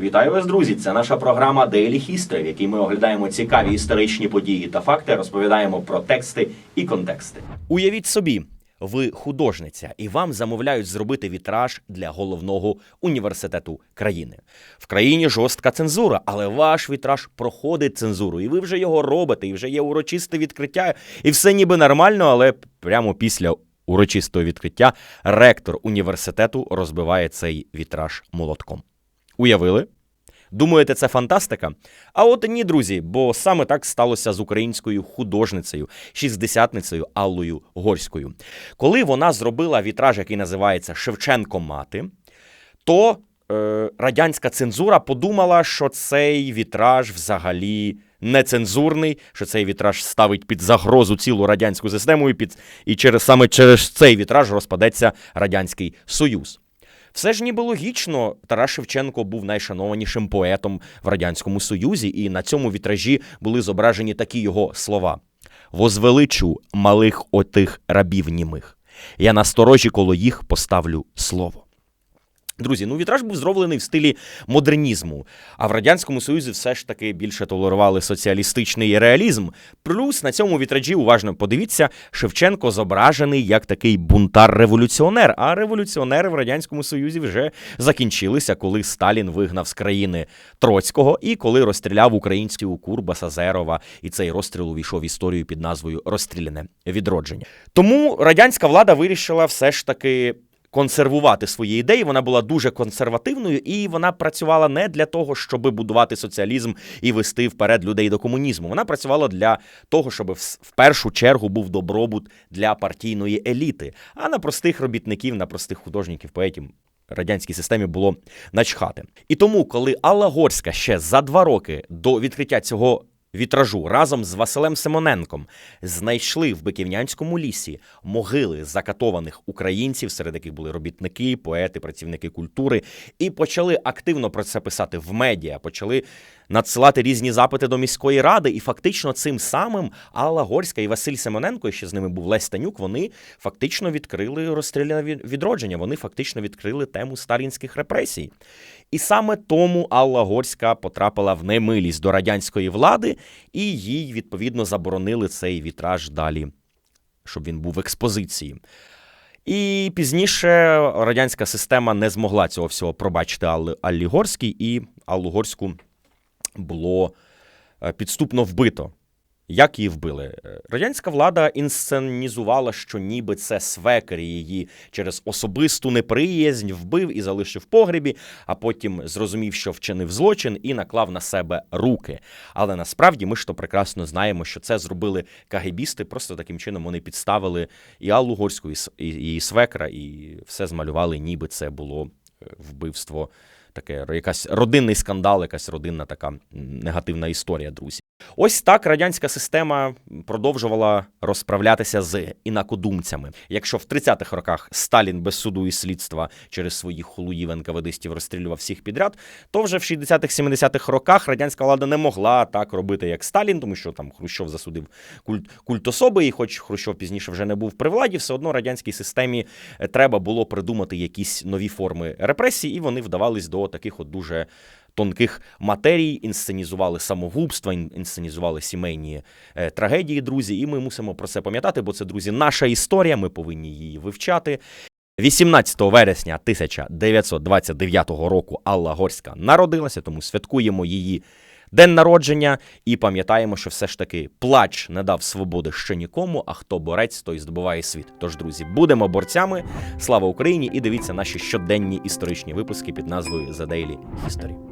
Вітаю вас, друзі! Це наша програма Daily History, в якій ми оглядаємо цікаві історичні події та факти, розповідаємо про тексти і контексти. Уявіть собі, ви художниця, і вам замовляють зробити вітраж для головного університету країни. В країні жорстка цензура, але ваш вітраж проходить цензуру, і ви вже його робите, і вже є урочисте відкриття, і все ніби нормально, але прямо після урочистого відкриття ректор університету розбиває цей вітраж молотком. Уявили? Думаєте, це фантастика? А от ні, друзі, бо саме так сталося з українською художницею, шістдесятницею Аллою Горською. Коли вона зробила вітраж, який називається Шевченко мати, то е, радянська цензура подумала, що цей вітраж взагалі нецензурний, що цей вітраж ставить під загрозу цілу радянську систему, і, під, і через, саме через цей вітраж розпадеться Радянський Союз. Все ж ніби логічно, Тарас Шевченко був найшанованішим поетом в Радянському Союзі, і на цьому вітражі були зображені такі його слова: Возвеличу малих отих рабів німих. Я на сторожі коло їх поставлю слово. Друзі, ну вітраж був зроблений в стилі модернізму, а в Радянському Союзі все ж таки більше толерували соціалістичний реалізм. Плюс на цьому вітражі, уважно подивіться, Шевченко зображений як такий бунтар-революціонер. А революціонери в Радянському Союзі вже закінчилися, коли Сталін вигнав з країни Троцького і коли розстріляв українського Курбаса Зерова, і цей розстріл увійшов в історію під назвою Розстріляне відродження. Тому радянська влада вирішила все ж таки консервувати свої ідеї. Вона була дуже консервативною, і вона працювала не для того, щоб будувати соціалізм і вести вперед людей до комунізму. Вона працювала для того, щоб в першу чергу був добробут для партійної еліти, а на простих робітників, на простих художників, поетів. Радянській системі було начхати. І тому, коли Алла Горська ще за два роки до відкриття цього вітражу разом з Василем Симоненком знайшли в Биківнянському лісі могили закатованих українців, серед яких були робітники, поети, працівники культури, і почали активно про це писати в медіа, почали надсилати різні запити до міської ради. І фактично цим самим Алла Горська і Василь Симоненко, і ще з ними був Лесь Танюк, вони фактично відкрили розстріляне відродження. Вони фактично відкрили тему сталінських репресій. І саме тому Алла Горська потрапила в немилість до радянської влади, і їй відповідно заборонили цей вітраж далі, щоб він був в експозиції. І пізніше радянська система не змогла цього всього пробачити Аллі, Горській, і Аллу Горську було е, підступно вбито. Як її вбили? Радянська влада інсценізувала, що ніби це свекер її через особисту неприязнь вбив і залишив в погребі, а потім зрозумів, що вчинив злочин і наклав на себе руки. Але насправді ми ж то прекрасно знаємо, що це зробили кагебісти. Просто таким чином вони підставили і Аллу Горську, і і свекра, і все змалювали, ніби це було е, вбивство. Таке якась родинний скандал, якась родинна така негативна історія, друзі. Ось так радянська система продовжувала розправлятися з інакодумцями. Якщо в 30-х роках Сталін без суду і слідства через своїх хулуїв НКВДистів розстрілював всіх підряд, то вже в 60-х, 70-х роках радянська влада не могла так робити, як Сталін, тому що там Хрущов засудив культ, культ особи, і хоч Хрущов пізніше вже не був при владі, все одно радянській системі е, треба було придумати якісь нові форми репресій, і вони вдавались до таких от дуже тонких матерій, інсценізували самогубства, ін- інсценізували сімейні е, трагедії, друзі. І ми мусимо про це пам'ятати, бо це, друзі, наша історія. Ми повинні її вивчати. 18 вересня 1929 року Алла Горська народилася, тому святкуємо її день народження і пам'ятаємо, що все ж таки плач не дав свободи ще нікому, а хто борець, той здобуває світ. Тож, друзі, будемо борцями. Слава Україні! І дивіться наші щоденні історичні випуски під назвою The Daily History.